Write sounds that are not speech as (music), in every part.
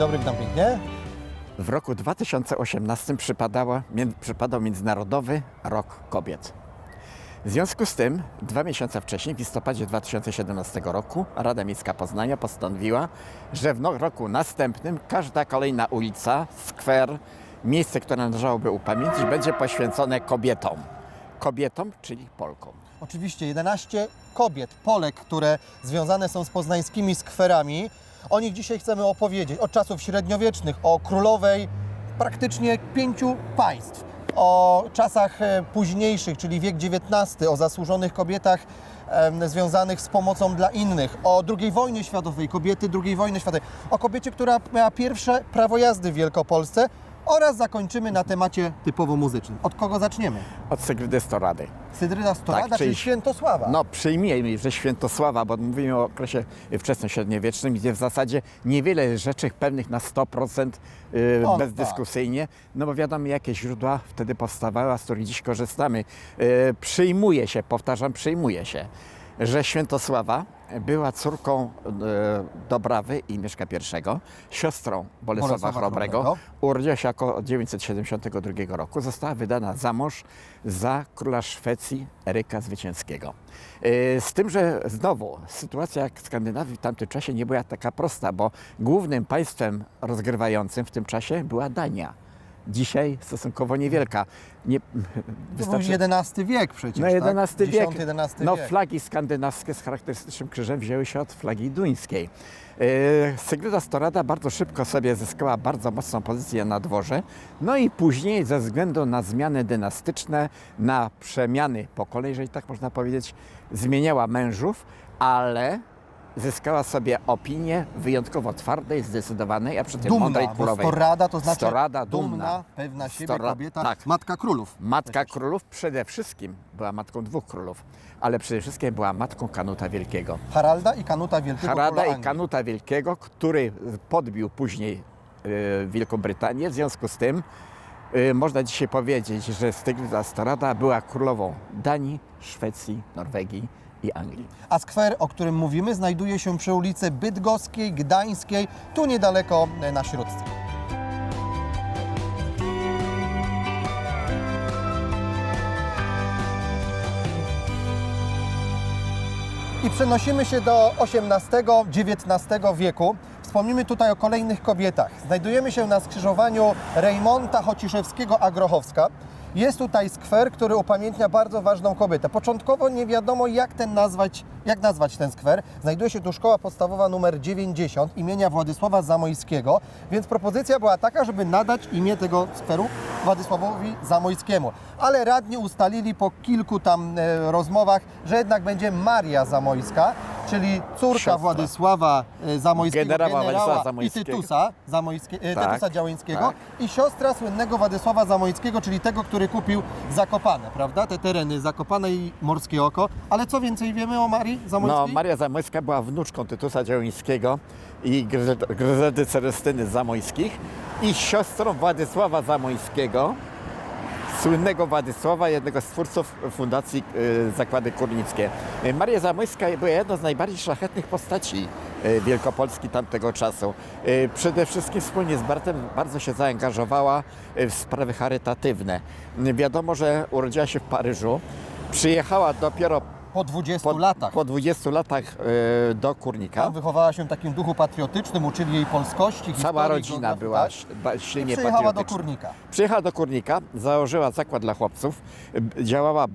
dobry, witam pięknie. W roku 2018 przypadało, mię- przypadał Międzynarodowy Rok Kobiet. W związku z tym, dwa miesiące wcześniej, w listopadzie 2017 roku, Rada Miejska Poznania postanowiła, że w no- roku następnym każda kolejna ulica, skwer, miejsce, które należałoby upamiętnić, będzie poświęcone kobietom. Kobietom, czyli Polkom. Oczywiście 11 kobiet, Polek, które związane są z poznańskimi skwerami. O nich dzisiaj chcemy opowiedzieć. Od czasów średniowiecznych, o królowej praktycznie pięciu państw. O czasach e, późniejszych, czyli wiek XIX, o zasłużonych kobietach związanych z pomocą dla innych, o II wojnie światowej, kobiety II wojny światowej, o kobiecie, która miała pierwsze prawo jazdy w Wielkopolsce oraz zakończymy na temacie typowo muzycznym. Od kogo zaczniemy? Od Sygrydy Storady. Sydryna Storada, Tak, czyli czyli- Świętosława. No przyjmijmy, że Świętosława, bo mówimy o okresie wczesnośredniowiecznym, gdzie w zasadzie niewiele rzeczy pewnych na 100% yy, O, no bezdyskusyjnie, no bo wiadomo jakie źródła wtedy powstawały, a z których dziś korzystamy. Yy, przyjmuje się, powtarzam, przyjmuje się, że Świętosława była córką yy, Dobrawy i Mieszka I, siostrą Bolesława, Bolesława Chrobrego. Chrobrego. Urodziła się około 972 roku. Została wydana za mąż za króla Szwecji Eryka Zwycięskiego. Yy, Z tym, że znowu sytuacja jak w Skandynawii w tamtym czasie nie była taka prosta, bo głównym państwem rozgrywającym w tym czasie była Dania. Dzisiaj stosunkowo niewielka. Nie, To był wystarczy- XI wiek przecież, no tak? XI wiek. XI No wiek. flagi skandynawskie z charakterystycznym krzyżem wzięły się od flagi duńskiej. Yy, Storada bardzo szybko sobie zyskała bardzo mocną pozycję na dworze. No i później ze względu na zmiany dynastyczne, na przemiany pokoleń, jeżeli tak można powiedzieć, zmieniała mężów, ale zyskała sobie opinię wyjątkowo twardej, zdecydowanej, a przy tym Dumna, mądrej królowej. Storada to znaczy Storada, dumna, dumna. pewna siebie Stora- kobieta, tak. matka królów. Matka królów przede wszystkim była matką dwóch królów, ale przede wszystkim była matką Kanuta Wielkiego. Haralda i Kanuta Wielkiego króla i. Kanuta Wielkiego, który podbił później y, Wielką Brytanię. W związku z tym y, można dzisiaj powiedzieć, że Stygryda Storada była królową Danii, Szwecji, Norwegii i Anglii. A skwer, o którym mówimy, znajduje się przy ulicy Bydgoskiej, Gdańskiej, tu niedaleko e, na Śródce. I przenosimy się do XVIII-XIX wieku. Wspomnimy tutaj o kolejnych kobietach. Znajdujemy się na skrzyżowaniu Rejmonta Chociszewskiego-Agrochowska. Jest tutaj skwer, który upamiętnia bardzo ważną kobietę. Początkowo nie wiadomo, jak, ten nazwać, jak nazwać ten skwer. Znajduje się tu szkoła podstawowa numer 90 imienia Władysława Zamojskiego, więc propozycja była taka, żeby nadać imię tego skweru Władysławowi Zamojskiemu. Ale radni ustalili po kilku tam e, rozmowach, że jednak będzie Maria Zamojska, czyli córka Siostra. Władysława e, Zamojskiego, Generała generała, Władysława i Zamojskiego. Tytusa, Zamojskie, Tak, Tytusa Działeńskiego tak. i siostra słynnego Władysława Zamojskiego, czyli tego, który kupił Zakopane, prawda? Te tereny Zakopane i Morskie Oko. Ale co więcej wiemy o Marii Zamojskiej? No, Maria Zamojska była wnuczką Tytusa Działyńskiego i Gryze- Gryzeldy Cerystyny Zamojskich i siostrą Władysława Zamojskiego, słynnego Władysława, jednego z twórców Fundacji y, Zakłady Kurnickie. Y, Maria Zamojska była jedną z najbardziej szlachetnych postaci y, Wielkopolski tamtego czasu. Przede wszystkim wspólnie z Bartem bardzo się zaangażowała w sprawy charytatywne. Wiadomo, że urodziła się w Paryżu. Przyjechała dopiero Po 20 po, latach. po 20 latach e, do Kurnika. Tam wychowała się w takim duchu patriotycznym, uczyli jej polskości, Cała rodzina była tak? silnie przyjechała do. Kurnika. Przyjechała do Kurnika, założyła zakład dla chłopców, b- działała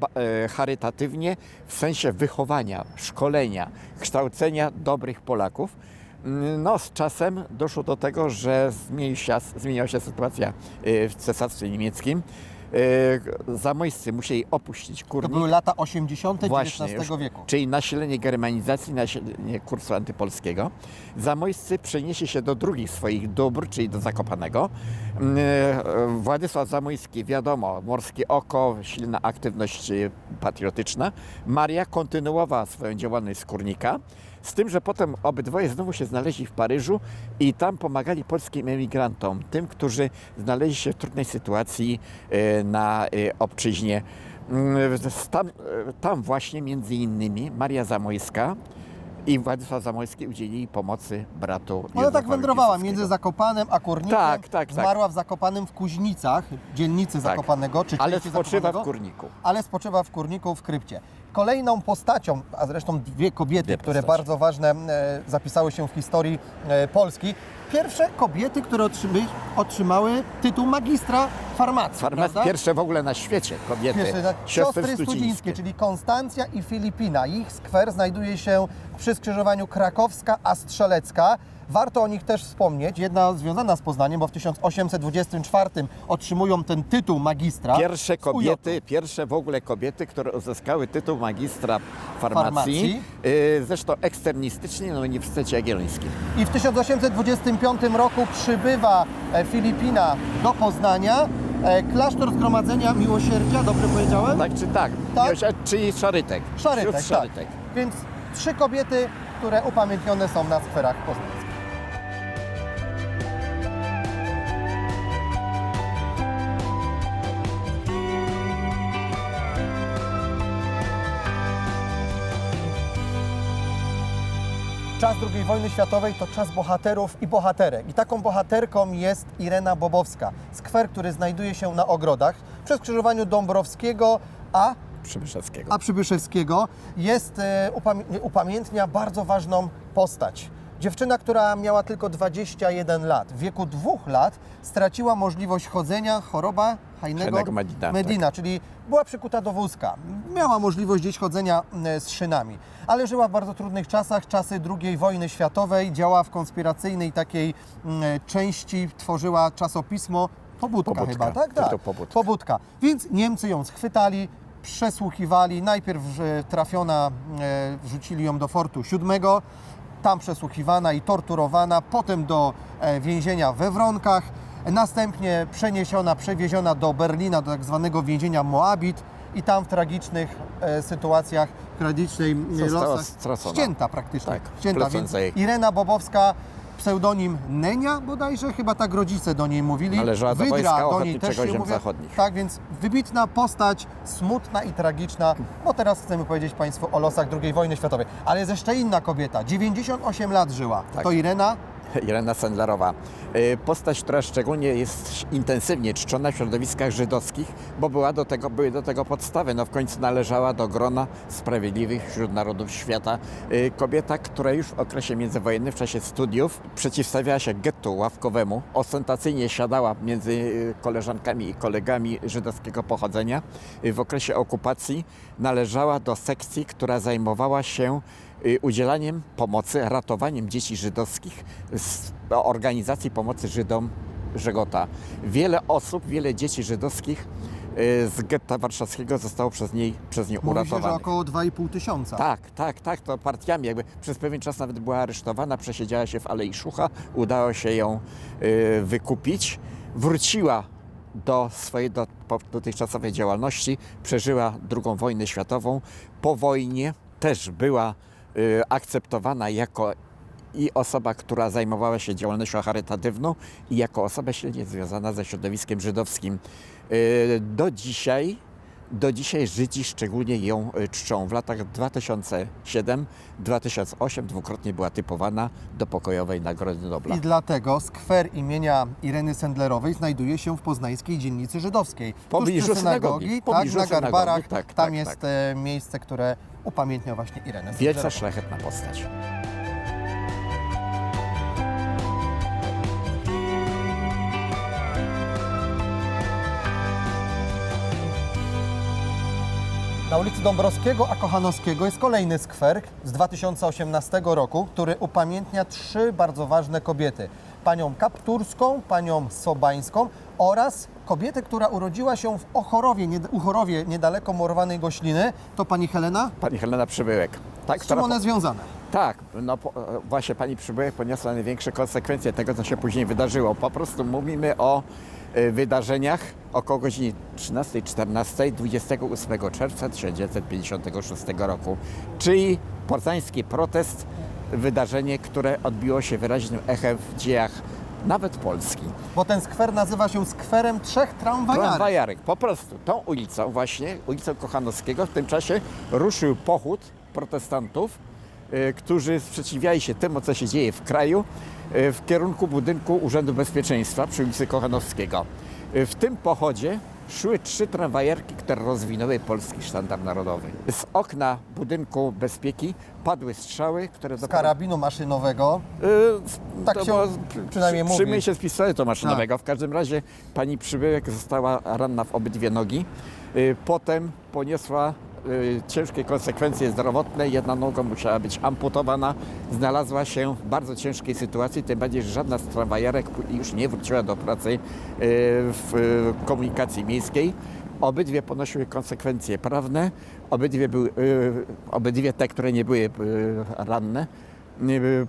e, charytatywnie w sensie wychowania, szkolenia, kształcenia dobrych Polaków. Mm, No, z czasem doszło do tego, że zmieniła się, zmieniła się sytuacja w cesarstwie niemieckim. E, Zamojscy musieli opuścić To Kurnik. były lata 80. Właśnie, XIX już, wieku. czyli nasilenie germanizacji, nasilenie kursu antypolskiego. Zamojscy przenieśli się do drugich swoich dóbr, czyli do Zakopanego. E, Władysław Zamojski, wiadomo, morskie oko, silna aktywność patriotyczna. Maria kontynuowała swoją działalność z Kurnika. Z tym, że potem obydwoje znowu się znaleźli w Paryżu i tam pomagali polskim emigrantom, tym, którzy znaleźli się w trudnej sytuacji e, na e, obczyźnie. Mm, Tam, tam właśnie między innymi Maria Zamojska I Władysław Zamojski udzieli pomocy bratu Ona tak Józefowi wędrowała między Zakopanem a Kurnikiem. Tak, tak, tak. Zmarła w Zakopanem w Kuźnicach, dzielnicy Zakopanego, czy Ale części spoczywa w Kurniku. Ale spoczywa w Kurniku w krypcie. Kolejną postacią, a zresztą dwie kobiety, Dwie które postacie. bardzo ważne e, zapisały się w historii e, Polski. Pierwsze kobiety, które otrzymy, otrzymały tytuł magistra farmacji. Farmac- prawda? pierwsze w ogóle na świecie kobiety, Pierwsze, tak. siostry Siostry. Studzińskie, czyli Konstancja i Filipina. Ich skwer znajduje się przy skrzyżowaniu Krakowska a Strzelecka. Warto o nich też wspomnieć. Jedna związana z Poznaniem, bo w 1824 otrzymują ten tytuł magistra. Pierwsze kobiety, pierwsze w ogóle kobiety, które uzyskały tytuł magistra farmacji, Farmacji. y, zresztą eksternistycznie na Uniwersytecie Jagiellońskim. I w 1825 roku przybywa e, Filipina do Poznania. E, Klasztor Zgromadzenia Miłosierdzia, dobrze powiedziałem? Tak czy tak? Tak. Czyli szarytek. Szarytek, tak. szarytek. Więc trzy kobiety, które upamiętnione są na skwerach poznańskich. Czas II wojny światowej to czas bohaterów i bohaterek. I taką bohaterką jest Irena Bobowska. Skwer, który znajduje się na ogrodach przy skrzyżowaniu Dąbrowskiego, a Przybyszewskiego. a Przybyszewskiego jest, e, upamię- upamiętnia bardzo ważną postać. Dziewczyna, która miała tylko 21 lat, w wieku dwóch lat straciła możliwość chodzenia, choroba Heinego Heinego Medina, Medina czyli była przykuta do wózka. Miała możliwość gdzieś chodzenia z szynami, ale żyła w bardzo trudnych czasach, czasy II wojny światowej, działała w konspiracyjnej takiej części, tworzyła czasopismo Pobudka, Pobudka, chyba, tak? tak. Pobudka. Pobudka. Więc Niemcy ją schwytali, przesłuchiwali. Najpierw trafiona, e, wrzucili ją do fortu siódmego, tam przesłuchiwana i torturowana, potem do e, więzienia we Wronkach, następnie przeniesiona, przewieziona do Berlina, do tak zwanego więzienia Moabit i tam w tragicznych e, sytuacjach, tragicznej losach, stracona. ścięta praktycznie. Tak, ścięta, więc Irena Bobowska, pseudonim Nenia bodajże, chyba tak rodzice do niej mówili. Należała do Wydra do niej też się Ziem mówi. Zachodnich. Tak, więc wybitna postać, smutna i tragiczna, bo teraz chcemy powiedzieć Państwu o losach II wojny światowej. Ale jest jeszcze inna kobieta, 98 lat żyła. Tak. To Irena, Irena Sendlerowa. Y, Postać, która szczególnie jest intensywnie czczona w środowiskach żydowskich, bo była do tego, były do tego podstawy. No w końcu należała do grona sprawiedliwych wśród narodów świata. Y, Kobieta, która już w okresie międzywojennym, w czasie studiów, przeciwstawiała się gettu ławkowemu. Ostentacyjnie siadała między y, koleżankami i kolegami żydowskiego pochodzenia. W okresie okupacji należała do sekcji, która zajmowała się udzielaniem pomocy, ratowaniem dzieci żydowskich z organizacji pomocy Żydom Żegota. Wiele osób, wiele dzieci żydowskich y, z getta warszawskiego zostało przez, niej, przez nią mówi się, że uratowanych. około 2,5 tysiąca. Tak, tak, tak, to partiami jakby przez pewien czas nawet była aresztowana, przesiedziała się w Alei Szucha, udało się ją y, wykupić, wróciła do swojej do, dotychczasowej działalności, przeżyła II wojnę światową. Po wojnie też była y, akceptowana jako i osoba, która zajmowała się działalnością charytatywną i jako osoba silnie związana ze środowiskiem żydowskim. Y, Do dzisiaj do dzisiaj Żydzi szczególnie ją y, czczą. W latach 2007-2008 dwukrotnie była typowana do pokojowej Nagrody Nobla. I dlatego skwer imienia Ireny Sendlerowej znajduje się w poznańskiej dzielnicy żydowskiej. Tuż pobliżu synagogi, synagogi, w tak, pobliżu na synagogi, Garbarach. tak, tam tak, jest tak. e, miejsce, które upamiętnia właśnie Irenę Wielce szlachetna postać. Na ulicy Dąbrowskiego a Kochanowskiego jest kolejny skwer z 2018 roku, który upamiętnia trzy bardzo ważne kobiety. Panią Kapturską, panią Sobańską oraz kobietę, która urodziła się w Ochorowie, nie, Uchorowie, niedaleko murowanej Gośliny. To pani Helena? Pani Helena Przybyłek. Tak, Z czym która one związane? Tak, no po, e, właśnie pani Przybyłek poniosła największe konsekwencje tego, co się później wydarzyło. Po prostu mówimy o e, wydarzeniach około godziny 13-14 28 czerwca 1956 roku, czyli poznański protest, wydarzenie, które odbiło się wyraźnym echem w dziejach nawet Polski. Bo ten skwer nazywa się skwerem trzech tramwajarek. Tramwajarek. Po prostu tą ulicą właśnie, ulicą Kochanowskiego w tym czasie ruszył pochód protestantów e, którzy sprzeciwiali się temu, co się dzieje w kraju, e, w kierunku budynku Urzędu Bezpieczeństwa przy ulicy Kochanowskiego. E, W tym pochodzie szły trzy tramwajerki, które rozwinęły polski sztandar narodowy. Z okna budynku bezpieki padły strzały, które Z karabinu maszynowego. E, Tak się było- przynajmniej mówi. Przyjmuje się z pistoletu maszynowego. W każdym razie pani przybyłek została ranna w obydwie nogi. Y, Potem poniosła ciężkie konsekwencje zdrowotne. Jedna noga musiała być amputowana. Znalazła się w bardzo ciężkiej sytuacji, tym bardziej, że żadna z tramwajerek już nie wróciła do pracy y, w y, komunikacji miejskiej. Obydwie ponosiły konsekwencje prawne, obydwie, były, y, obydwie te, które nie były y, ranne, y,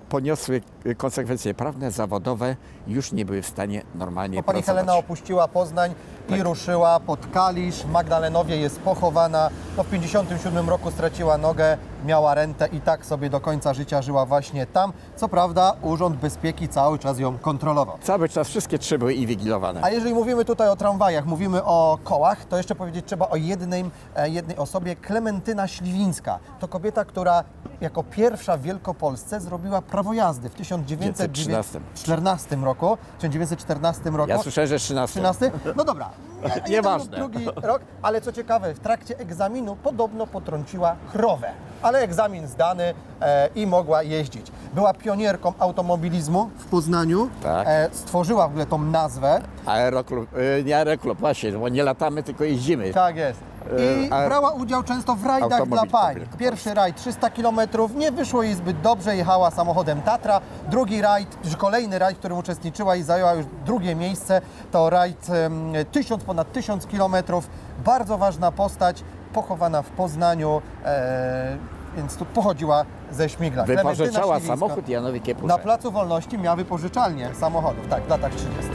poniosły konsekwencje prawne, zawodowe, już nie były w stanie normalnie Bo pani pracować. Helena opuściła Poznań i ruszyła pod Kalisz. W Magdalenowie jest pochowana. No, w 57 roku straciła nogę, miała rentę i tak sobie do końca życia żyła właśnie tam. Co prawda Urząd Bezpieki cały czas ją kontrolował. Cały czas wszystkie trzy były inwigilowane. A jeżeli mówimy tutaj o tramwajach, mówimy o kołach, to jeszcze powiedzieć trzeba o jednej, e, jednej osobie, Klementyna Śliwińska. To kobieta, która jako pierwsza w Wielkopolsce zrobiła prawo jazdy w 1914 roku. 1914 roku. Ja słyszałem, że 13. 13? No dobra. (laughs) Nieważne. Drugi rok, ale co ciekawe, w trakcie egzaminu podobno potrąciła krowę. Ale egzamin zdany e, i mogła jeździć. Była pionierką automobilizmu w Poznaniu. Tak. E, stworzyła w ogóle tą nazwę. Aeroklub, y, nie aeroklub, właśnie, bo nie latamy, tylko jeździmy. Tak jest. I E, a- brała udział często w rajdach dla Automobil pań. Wielkopolski. Pierwszy rajd 300 km, nie wyszło jej zbyt dobrze, jechała samochodem Tatra. Drugi rajd, kolejny rajd, w którym uczestniczyła i zajęła już drugie miejsce, to rajd em, 1000, ponad 1000 km. Bardzo ważna postać, pochowana w Poznaniu, e, więc tu pochodziła ze Śmigla. Klementyna Wypożyczała Śliwińska. samochód Janowi Kiepurze. Na Placu Wolności miała wypożyczalnię samochodów, tak, w latach 30.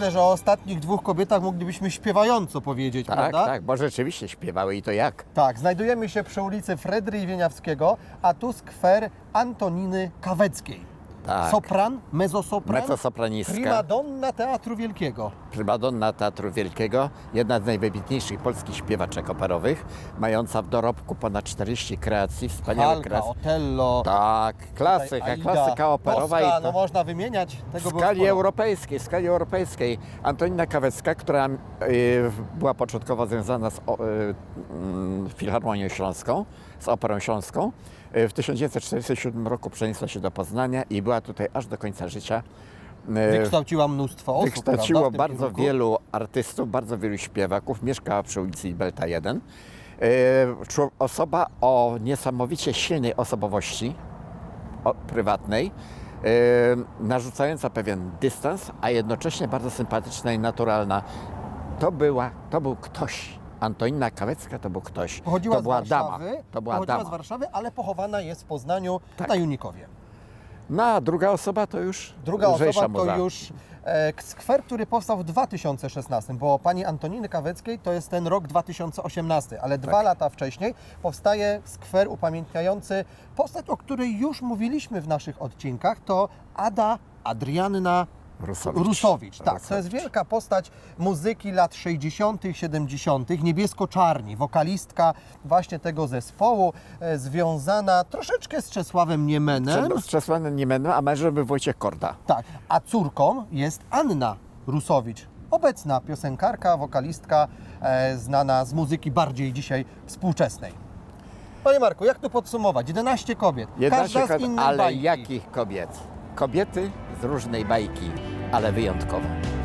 myślę, że o ostatnich dwóch kobietach moglibyśmy śpiewająco powiedzieć, Tak, prawda? tak, bo rzeczywiście śpiewały i to jak? Tak, znajdujemy się przy ulicy Fredry Wieniawskiego, a tu skwer Antoniny Kaweckiej. Tak. Sopran, mezzosopran, Mezzosopranistka. primadonna Teatru Wielkiego. Primadonna Teatru Wielkiego, jedna z najwybitniejszych polskich śpiewaczek operowych, mająca w dorobku ponad 40 kreacji, wspaniałych Halka, kreacji. Otello, Tak, klasyka, Aida, klasyka operowa i no to można wymieniać. Tego w skali europejskiej, w skali europejskiej. Antonina Kawecka, która y, była początkowo związana z y, mm, Filharmonią Śląską, z Operą Śląską, y, w 1947 roku przeniosła się do Poznania i była tutaj aż do końca życia. Y, Wykształciła mnóstwo osób, Wykształciło prawda, bardzo kierunku? wielu artystów, bardzo wielu śpiewaków. Mieszkała przy ulicy Belta 1. E, Osoba o niesamowicie silnej osobowości prywatnej, e, narzucająca pewien dystans, a jednocześnie bardzo sympatyczna i naturalna. To, była, to był ktoś. Antonina Kawecka to był ktoś. Pochodziła to była z dama. Warszawy, To była pochodziła dama. z Warszawy, ale pochowana jest w Poznaniu Tak. na Junikowie. No a druga osoba to już Druga lżejsza osoba to muza. już e, skwer, który powstał w 2016, bo pani Antoniny Kaweckiej to jest ten rok 2018, ale Tak. dwa lata wcześniej powstaje skwer upamiętniający postać, o której już mówiliśmy w naszych odcinkach, to Ada Adrianna Rusowicz. Rusowicz. Tak, to jest Rusowicz. wielka postać muzyki lat 60., 70., niebiesko-czarni, wokalistka właśnie tego zespołu, e, związana troszeczkę z Czesławem Niemenem. Z Czesłanem Niemenem, a mężem był Wojciech Korda. Tak, a córką jest Anna Rusowicz, obecna piosenkarka, wokalistka, e, znana z muzyki bardziej dzisiaj współczesnej. Panie Marku, jak tu podsumować? 11 kobiet, 11 każda z kobiet, innej ale bajki. jakich kobiet? Kobiety z różnej bajki, ale wyjątkowe.